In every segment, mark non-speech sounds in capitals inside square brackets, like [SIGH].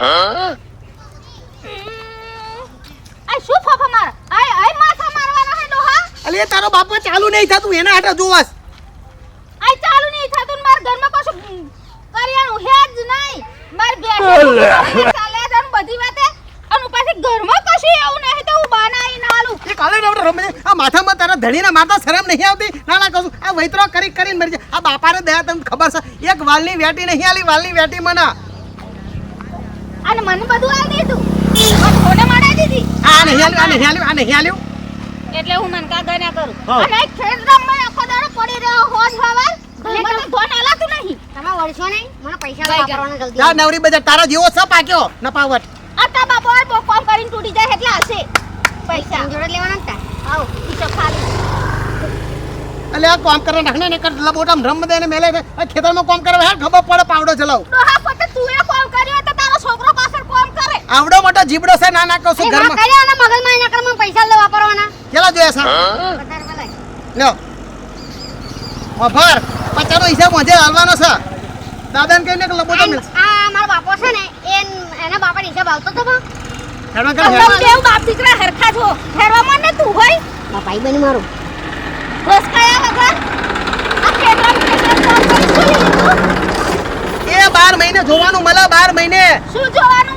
આ શું ફોફા માર? આય આય માથા મારવાના હે ડોહા? અલે તારો બાપા ચાલુ નહીં થતું એના હાટે જોવાસ આય ચાલુ નહીં થાતું ને માર ઘરમાં કશું કરિયાણું હે જ નહીં. માર બેસે ચાલે જાન બધી વાતે. અને પાછી ઘરમાં કશું એવું નહીં તો હું બનાવી ના આલું. એ કાલે રમડે રમે આ માથામાં તારા ધણીના માથા શરમ નહીં આવતી? ના ના કહું આ વૈતરો કરી કરીને મરી જાય. આ બાપાને દયા તમને ખબર છે. એક વાલની વેટી નહીં આલી વાલની વેટી મને. અને મને બધું આ દીધું. અને ફોટો મારા દીધી. આ નહીં આલ્યું આ નહીં આલ્યું આ એટલે હું મનકા ગણ્યા કરું. અને એક ખેત રમવા આખો દાડો પડી રહ્યો હોજ હવાર મને તો ફોન આલાતું નહીં. તમે વળશો નહીં? મને પૈસા વાપરવાના જલ્દી. જા નવરી બધા તારા જેવો છે પાક્યો. નપાવટ. આ તા બાપો આ બહુ કામ કરીને તૂટી જાય એટલે હશે. પૈસા. જોડે લેવાના ને તાર. આવ ઈચો ખાલી. એટલે આ કામ કરવા નાખને ને કર લબોટમ રમ દે ને મેલે ખેતરમાં કામ કરવા હે ખબર પડે પાવડો ચલાવ ડોહા પોતે તું એ કામ કર્યો તો તારો છોકરો પાછળ કામ કરે આવડો મોટો જીબડો છે ના નાખો છું એ ઘરમાં? માં કર્યા અને કરવા મને પૈસા લે વાપરવાના કેલા જોયા સા લ્યો. વફાર પચાનો હિસાબ મોજે હાલવાનો છે. દાદાને કહીને કે તો મિલ. આ મારો બાપો છે ને એ એના બાપાને હિસાબ આવતો તો બા. હેડવા કર હેડવા. બેવ બાપ દીકરા હરખા છો હેરવામાં ને તું હોય. મારા ભાઈ બની મારું. બસ કયા વગર? આ ખેતરમાં ખેતરમાં કામ કરી શું લીધું? એ બાર મહિને જોવાનું મળે બાર મહિને. શું જોવાનું?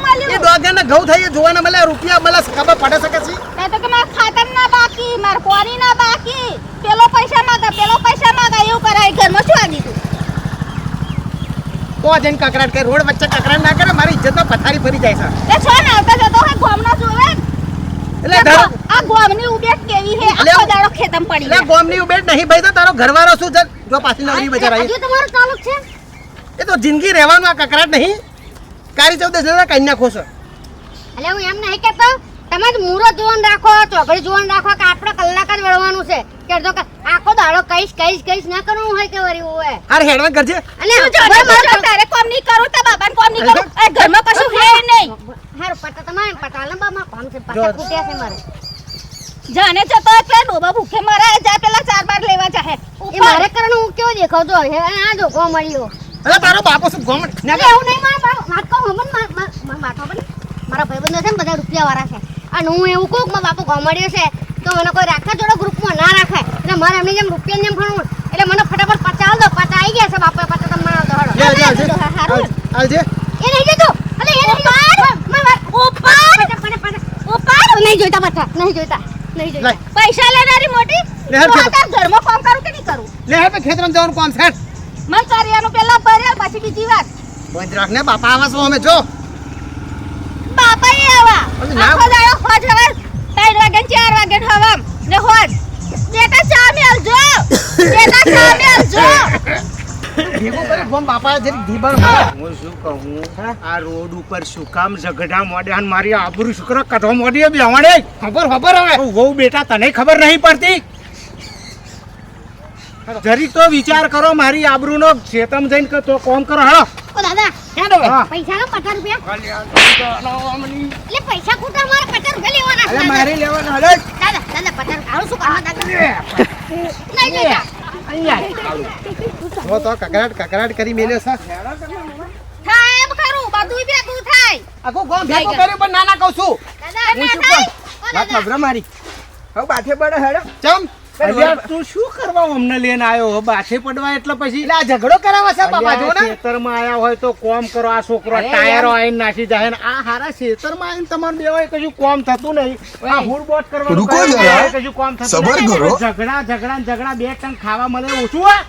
દોગન ઘઉં થઈ જોવાના મળે રૂપિયા મળે ખબર પડે શકે છે? તો કે મારે ખાતર ના બાકી મારે પાણી ના બાકી. પેલો પૈસા માંગા પેલો પૈસા માંગા એવું કરાય ઘરમાં શું આ દીધું તો જઈને કકરાટ કરે રોડ વચ્ચે કકરાટ ના કરે મારી ઇજ્જત પથારી ફરી જાય એ છો ને આવતા જતો હોય ગોમનો જોવે. એટલે આ ઘર ગો- આ ઉબેટ કેવી હે આખો દાડો ખેતમ પડી એટલે. ગોમની ઉબેટ નહીં ભાઈ તો તારો ઘરવાળો શું છે? જો પાછી નવરી બજાર આવી. તમારું છે? એ તો જિંદગી રહેવાનું આ કકરાટ નહીં. કારી ચૌદસ કન્યા છો. એટલે હું એમ નહીં કહેતો. તમે જ મૂરો જોવાનું રાખો ચોકડી જોવાનું રાખો કે આપણે કલાક જ વળવાનું છે. કે અડધો આખો દાડો કઈશ કહીશ કહીશ ના કરવું હોય કે વરી હોય. અરે હેડવાન કરજે અને જો જો, તારે કોમ નહીં કરું તો બાબાને કોમ નહીં કરું એ ઘરમાં કશું હે નહીં. હારું પટા તમારે પટાલ બાબા કોમ છે પટા ફૂટ્યા છે મારે. જાને જતો પેલા ડોબા ભૂખે મરાય જાય પેલા ચાર બાર લેવા જાહે. એ મારે કરવાનું હું કેવો દેખાવ તો અને આ જોખો મળ્યો. અરે તારો બાપો શું ગોમ એટલે એવું નહીં મારા બાપ વાત હમન બાપા બને મારા ભાઈબંધો છે ને બધા રૂપિયા વાળા છે. અને હું એવું કહું કે મારા બાપુ ગોમડ્યો છે તો મને કોઈ રાખે જોડે ગ્રુપમાં ના રાખે. એટલે મારે એમની જેમ રૂપિયા જેમ ભણવું. એટલે મને ફટાફટ પચાવ દો પચાસ આવી ગયા છે બાપા પચાસ તમે મને આલ દો. લે હળો. લે આવજે હારું. આવ- આવજે એ નહીં જતો. અલે એ નહીં જતો. ઉપર ઉપર નહીં જોઈતા પાછા. નહીં જોઈતા. નહીં જોઈતા. પૈસા લેનારી મોટી. ઘરમાં કામ કરું કે નહીં કરું? લે હેડ ખેતરમાં જવાનું કોમ છે મન કરિયાનું પેલા ભર્યા પછી બીજી વાત. બંધ રાખ ને બાપા આવા શું અમે જો. આખો દાડો હોજ હવાર. ત્રણ વાગે ને ચાર વાગે ને હવામ. ને હોજ. બેટા ચા મેલજો બેટા ચા મેલજો ભેગું કરી ગોમ બાપા જરી ધીબર હું. શું કહું? આ રોડ ઉપર શું કામ ઝઘડા મોડ્યા અને મારી આબરૂ શુક્ર કથો મોડી બેવાડે ખબર ખબર હવે? વહુ બેટા તને ખબર નહીં પડતી? જરી તો વિચાર કરો મારી આબરૂનો ચેતમ જઈને કે તો કોમ કરો હળો ઓ દાદા હવે પૈસા રૂપિયા. એટલે પૈસા ખોટા મારે પચાસ રૂપિયા લેવાના. છે, દાદા. મારે લેવાનું. દાદા દાદા આવું શું કરવા દાદા? નહીં જોઈતા જો તો કકરાટ કકરાટ કરી મેલ્યો છે. થાય એમ ખરું. બધું ભેગું થાય. આખું ગોમ ભેગું કર્યું પણ ના ના કહું છું. દાદા હું શું વાત મારી. હવે બાથે પડે હેડો. ચમ. અલ્યા તું શું કરવા અમને લઈને આવ્યો હો બાથે પડવા એટલે પછી એટલે આ ઝઘડો કરાવવા છે બાપા જો ને ખેતરમાં આયા હોય તો કોમ કરો આ છોકરો ટાયરો યાર. આઈને નાખી જાય ને આ હારા ખેતરમાં આઈને તમારે બેવાય કશું કોમ થતું નહીં આ હુડ બોટ કરવાનું રૂકો કરે જરા. ને કશું કોમ થતું સબર નહીં. કરો. ઝઘડા ઝઘડા ઝઘડા બે ટન ખાવા મળે ઓછું આ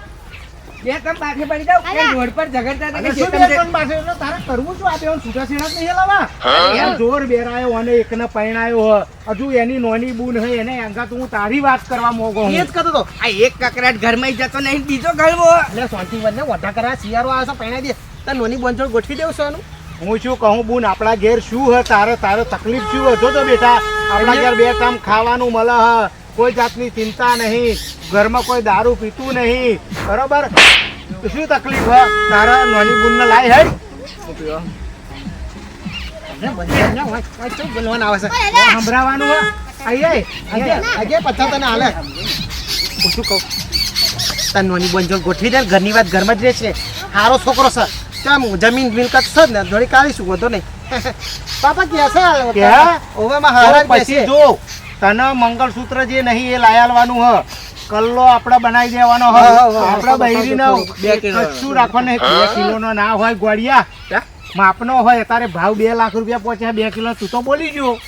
બે તમ પાછી પડી જાવ કે રોડ પર ઝઘડતા હતા કે શું બે ખેતર ટન એટલે તારે કરવું શું આ નહીં જોર બેરાયો અને એકને પરણાયો હ. હજુ એની નોની બૂન હે એને અંગાત હું તારી વાત કરવા મોગો હું એ જ કરતો તો આ એક કકરાટ ઘરમાં જતો નહીં બીજો ગળવો. એટલે શાંતિ વનને વઢા કરા શિયાળો આવે છે દે. તાર નોની બોંચોડ ગોઠવી દેવ છો એનું હું શું કહું બુન આપણા ઘેર શું હ તારે તારે તકલીફ શું હ? જો તો બેટા આપણા ઘેર બે કામ ખાવાનું મળે હ. કોઈ જાતની ચિંતા નહીં. ઘરમાં કોઈ દારૂ પીતું નહીં. બરોબર? શું તકલીફ હ? તારા નોની બુનને લાય હેડ. બોલવાનું આવે છે. સંભળાવાનું આજે તને હાલે. હું શું કહું? તાર નોની બોંચોડ ગોઠવી દે ઘરની વાત ઘરમાં જ રહેશે. સારો છોકરો છે. ચમ જમીન મિલકત છે ને થોડી કાઢીશું વધો નહીં. [LAUGHS] પાપા ક્યાં છે ઓવામાં હારા પછી જો. તને મંગળસૂત્ર જે નહીં એ લાયાલવાનું હ. કલ્લો આપણે બનાવી દેવાનો હ. આપણે બૈરીને. કચ્છું રાખવાનું? નહીં. બે કિલોનો ના હોય ગોળિયા. માપનો હોય તારે ભાવ બે લાખ રૂપિયા પહોંચ્યા બે કિલો. તું તો બોલી ગયો.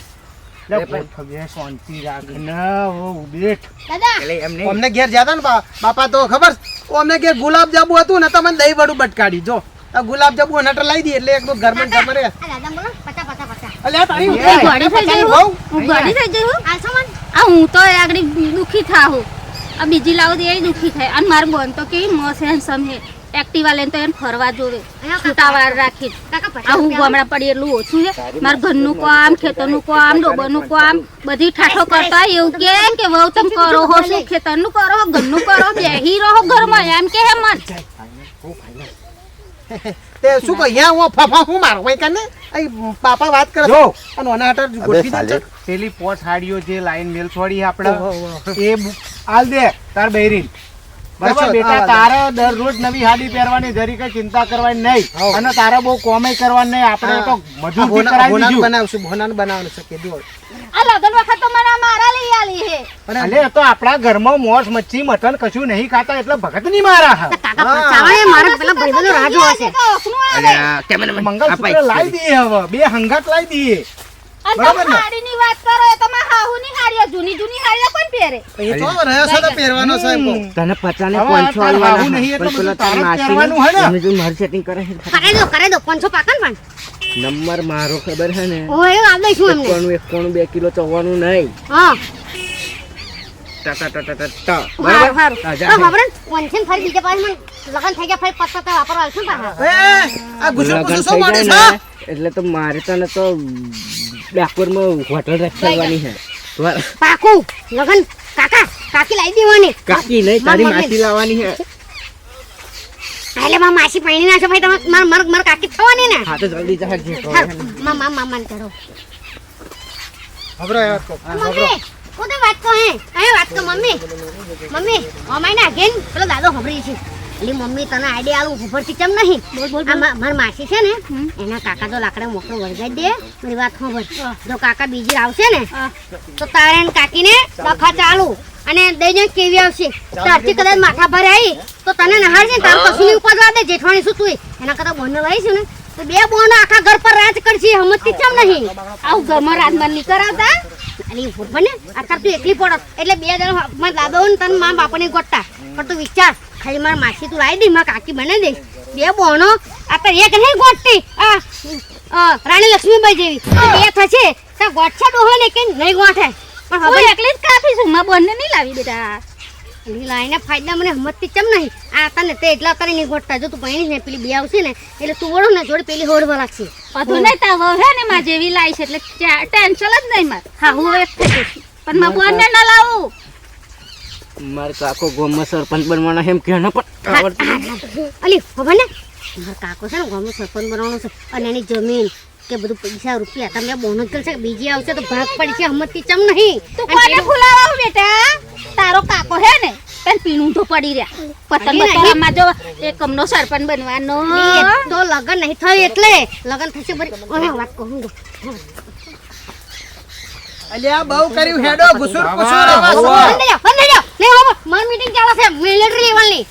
લે બે પણ- પોઠ બે શાંતિ રાખ ને ઓ બેઠ દાદા! એટલે એમ નહીં. અમને ઘેર જતા ને બાપા તો ખબર? અમને ઘેર ગુલાબ જાંબુ હતું ને તમે દહી વડું બટકાડી. જો આ ગુલાબ જાંબુ નટર લાવી દી એટલે એક તો ઘરમાં ઘરમાં રહે. આ દાદા બોલો પચા પચા પચા અલ્યા તારી એ ઊંઘ ઘોડી થઈ ગઈ હું હું થઈ ગઈ હું આ હું તો આગળ દુખી થાઉં આ બીજી લાવો તો એ દુખી થાય. અને મારું બોન તો કેવી મસ્ત હેન્ડસમ હે એક્ટિવા લઈને તો એને ફરવા જોવે. છૂટાવાર રાખી. આ હું ગામડા પડી એટલું ઓછું છે. મારું ઘરનું કામ ખેતરનું કામ ડોબરનું કામ બધી ઠાઠો કરતા હોય. એવું કે કે વહુ તમે કરો હો શું ખેતરનું કરો ઘરનું કરો બેહી રહો ઘરમાં. એમ કે હે મન. તે શું કહે? અહીંયા હું ફફા હું મારો? ભાઈ કને અહીં પાપા વાત કરે જો. અને ઓના હટર ગોઠવી દે પેલી પોચ હાડીઓ જે લાઈન મેલ છોડી આપણે. એ આલ દે તાર બૈરી. બરાબર? બેટા. તારે દરરોજ નવી હાડી પહેરવાની જરી કઈ ચિંતા કરવાની નહીં. અને તારે બહુ કોમે કરવાની નહીં. આપણે તો મજૂર ભોના- કરાવી દીધું. બનાવશું ભોનાનું બનાવવાનું છે કીધું આ લગન વખત તો મને મારા લઈ આલી હે. અલે તો આપણા ઘરમાં મોસ મચ્છી મટન કશું નહીં ખાતા એટલે ભગત નહીં મારા હા. મારા પેલા આ મંગળસૂત્ર લાવી દઈએ હવે. બે હંગાત લાવી દઈએ. બરાબર ને? હાડીની વાત કરો એ તો હાહુની હાડીઓ જૂની જૂની હાડીઓ કોણ પહેરે? એ તો રહ્યો તો પહેરવાનો છે તને પચાને હવે પાંચસો તારે આલવાના નહીં એટલે બધું તારે જ તાર કરવાનું માસીને હોય ને? એને જો મારું setting કરે છે. કરાઈ દો કરાઈ દો પાંચસો પાકા પણ નંબર મારો ખબર છે ને? ઓય એવું આપ દઈશું એમને એકાણું એકાણું બે કિલો ચવવાનું નહીં. હા. ટા ટા ટા ટા ટા બરાબર? હારું. હા, બરાબર જા. છે ફરી બીજા પાસે મને લગન થઈ ગયા ફરી પત્તા તો વાપરવા આવશું આ ગુસુ લગન શું મોટી છે એટલે તો મારે તને તો ડાકોરમાં હોટલ રાખવાની છે. પાકું લગન કાકા કાકી લાવી દેવાની. કાકી નહીં તારી માસી લાવવાની છે. એટલે મારા માસી પૈણી નાખો ભાઈ તમે માર મર મર કાકી થવાની ને. હા તો જલ્દી જા જે હા, મા મા મા મન કરો. હબરો યાર કો. મમ્મી તો વાત કો હે? કઈ વાત કો મમ્મી? મમ્મી અમાય ના ગેન પેલો દાદો ખબરી છે. એલી મમ્મી તને આઈડિયા આલું ખબરથી કેમ નહીં? મારા માસી છે ને એના કાકા તો લાકડા મોકળો વળગાઈ દે. મારી વાત ખબર જો કાકા બીજી આવશે ને તો તારે કાકીને ડખા ચાલુ અને દઈને કેવી આવશે. તારથી કદાચ માથા ભરે આવી તો તને નહાર છે ને તારું કશું નહીં દે જેઠવાણી શું તું એના કરતા બોનને લઈશું ને તો બે બોનો આખા ઘર પર રાજ કરશે હમતી કેમ નહીં? આવું ગમર રાજમાન નહીં કરાવતા અલી ફૂટબોલ ને અત્યારે તું એકલી પડત એટલે બે જણ દાદા ને તને મા બાપાને ગોટતા પણ તું વિચાર ખાલી મારા માસી તું લાવી દે મારા કાકી બને દઈશ બે બોનો અત્યારે એક નહીં ગોટતી આ રાણી લક્ષ્મીબાઈ જેવી. બે થશે. તો ગોઠશે ડોહો ને કે નહીં ગોઠે પણ હવે એકલી જ કાપી છું. મારા બોનને નહીં લાવી બેટા લાઈને ફાયદા મને હમતી ચમ નહીં. આ તને તે એટલા કરી નહીં ગોઠતા જો તું ભણી ને પેલી બે આવશે ને એટલે તું વળો ને જોડે પેલી હોડવા લાગશે. બધું નહીં તાવ હે ને માં જેવી લાવી છે. એટલે ટેન્શન જ નહીં મારે. હા હું એક થઈ પણ મારા બોનને ના લાવું. મારે કાકો ગામમાં સરપંચ બનવાનો એમ કે પણ. આવડતું અલી ખબર ને? મારો કાકો છે ને ગામનો સરપંચ બનાવવાનો છે અને એની જમીન કે બધું પૈસા રૂપિયા તમે બોનસ કરશે બીજી આવશે તો ભાગ પડશે હમતી ચમ નહીં. તું કોને પેલું- બેટા? તારો કાકો હે ને તને પીણું તો પડી રહ્યા. પતંગ. બતાવવામાં જો એકમનો સરપંચ બનવાનો. તો લગન નહીં થયું એટલે. લગન થશે બરી વાત કહું અલ્યા બહુ કર્યું હેડો ઘુસુર ઘુસુર. બંધ નહીં હવે મારી મીટિંગ ચાલે છે? મિલિટરી લેવલની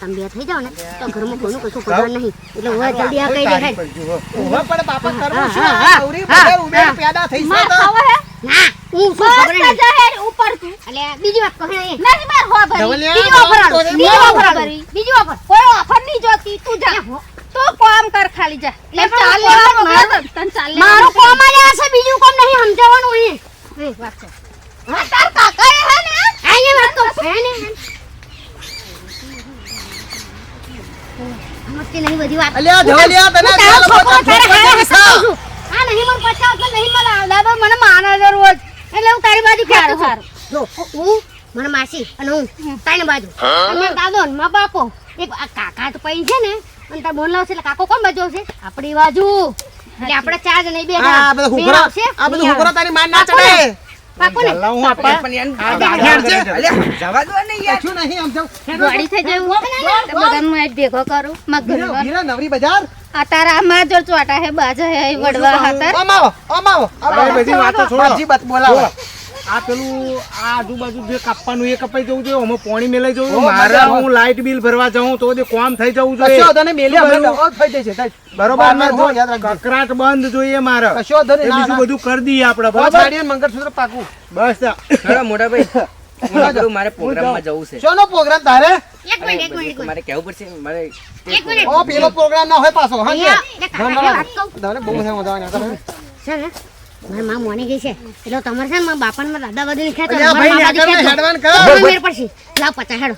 તમે બે થઈ જાવ ને તો ઘરમાં કોઈનું કશું પડવાનું નહીં. એટલે હવે જલ્દી આ કઈ દેખાય. ઊભા પણ બાપા કરવું શું? આવરી બજાર ઉભેલ પેદા થઈ છે તો. ના હું શું ખબર નહીં. જા ઉપર એટલે બીજી વાત કહે નહીં. નહીં માર હો ભરી બીજી ઓફર બીજી ઓફર ભરી. બીજી ઓફર કોઈ ઓફર નહીં જોતી તું જા. તો કામ કર ખાલી જા. લે તને પણ ચાલ તને ચાલ મારું કોમ આ છે બીજું કોમ નહીં. સમજાવવાનું અહીં. એ વાત છે હા, તાર કાકા એ હે ને અહીંયા વાત તો છે ને સમજતી નહીં બધી વાત. અલ્યા, ધવલિયા, તને તારો ચાલો છોકરો તારે હારે છું. આ નહીં મને પછાવ કે નહીં મને દાદા મને માને રોજ એટલે હું તારી બાજુ છું. હારું, જો હું મને માસી અને હું તારી બાજુ. અને દાદો ને મા બાપો. એક આ કાકા તો પૈન છે ને અને તાર બોન લાવશે એટલે કાકો કોણ બાજુ આવશે આપણી બાજુ. એટલે આપણે ચાર અહીં બેઠા. આ બધા હુકરા આ બધું હુકરા તારી માન ના ચડે. ભેગો કરું નવરી બજાર? જો ચોટા હે બાજા હે વડવા હતા. બધી વાતો છોડો. બત બોલાવો. આ પેલું આ આજુબાજુ જે કાપવાનું એ કપાઈ જવું જોઈએ અમે પાણી મેલાઈ જવું મારે હું લાઇટ બિલ ભરવા જાઉં તો તે કોમ થઈ જવું કશો જોઈએ તને મેલી થઈ જશે બરોબર. કકરાટ બંધ જોઈએ મારે કશો બીજું બધું કરી દઈએ આપણે બરાબર મંગળસૂત્ર પાકું બસ મોટા ભાઈ મારે પ્રોગ્રામમાં જવું છે શોનો પ્રોગ્રામ તારે એક મિનિટ એક મિનિટ મારે કહેવું પડશે મારે એક મિનિટ ઓ પેલો પ્રોગ્રામ ના હોય પાછો હા ના, બહુ મજા આવે. તારે- છે ને મારી માં મોની ગઈ છે. એટલે તમારે છે ને બાપા ને દાદા બધું ખેંચો અલ્યા ભાઈ, આગળ હેડવાન કરો. મેર પડશે. લાવ પચાસ હેડો.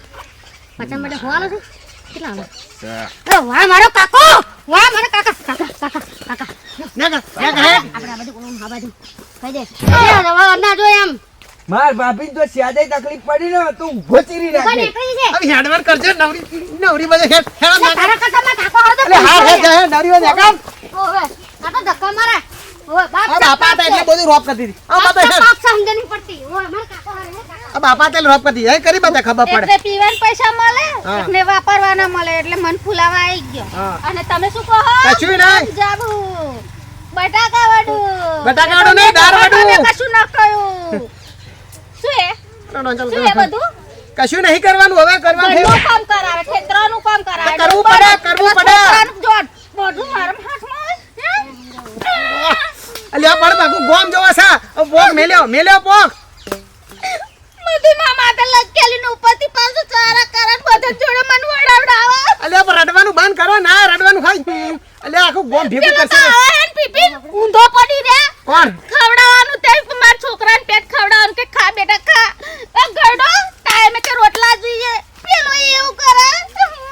પચાસ માટે હોવાનો છે? કેટલા આવે અરે વાહ મારો કાકો! વાહ મારો કાકા કાકા કાકા કાકા. ના ના આપણે આ બાજુ ઓમ આ બાજુ. કહી દે. ના જો એમ. માર ભાભી તો સ્યાદે તકલીફ પડી ને તું ચીરી હવે કરજે, નવરી નવરી બધે હેડ હેડ લે, તારા કરતા મારા કાકો હારો તો એટલે હાર હેડ જાય, નવરી બધે હેડ. ઓવે આ તો ધક્કા મારે. ઓવે બાપ આ બાપા હતા એટલે બધું રોપ કરી દીધી આ બાપા બાપ સમજે નહીં પડતી. ઓવે મારા કાકો હારે હે કાકા. આ બાપા તેલ રોપ કરી એ કરી બધા ખબર પડે. એટલે પીવાના પૈસા મળે ને વાપરવાના મળે એટલે મન ફૂલાવા આવી ગયો. અને તમે શું કહો? કશું નહીં. જાબુ બટાકા વડું. બટાકા વડું નહીં, દાળ વડું. કશું ના કહ્યું શું એ? શું એ બધું? કશું નહીં કરવાનું હવે કરવાનું કામ કરાવે ખેતરનું કામ કરાવે કરવું પડે, કરવું પડે. છોકરાનું જો બધું મારા હાથમાં હોય, હે? અલ્યા પણ બાપુ ગોમ જોવા છે હવે પોક મેલ્યો મેલ્યો પોક બધું મારા માથે લટકેલી ને ઉપરથી પાછું ચારા કરન બધા જોડે મન વડાવડાવે. અલે રડવાનું બંધ કરો. ના રડવાનું ખાઈ અલે આખું ગોમ ભેગું કરશે. આવે પીપી ઊંધો પડી રે કોણ? ખવડાવવાનું તે મારા છોકરાને પેટ ખવડાવવાનું કે ખા બેટા ખા. તો ગરડો ટાઈમે કે રોટલા જોઈએ. પેલો એવું કરે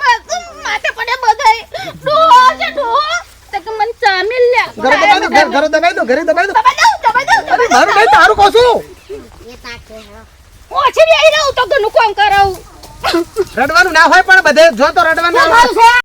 માથું પડે બધાય. ડોહો છે ડોહો. તો કે મને ચામિલ લે. ઘરે દબાઈ દો ઘરે દબાઈ દો ઘરે દબાઈ દો દબાઈ દઉં દબાઈ દઉં અરે મારું નહીં તારું કહું છું એ તાક છે હેડો. ઓછી બેહી રહું તો ઘરનું કામ કરાવું રડવાનું ના હોય પણ બધે જો તો રડવાનું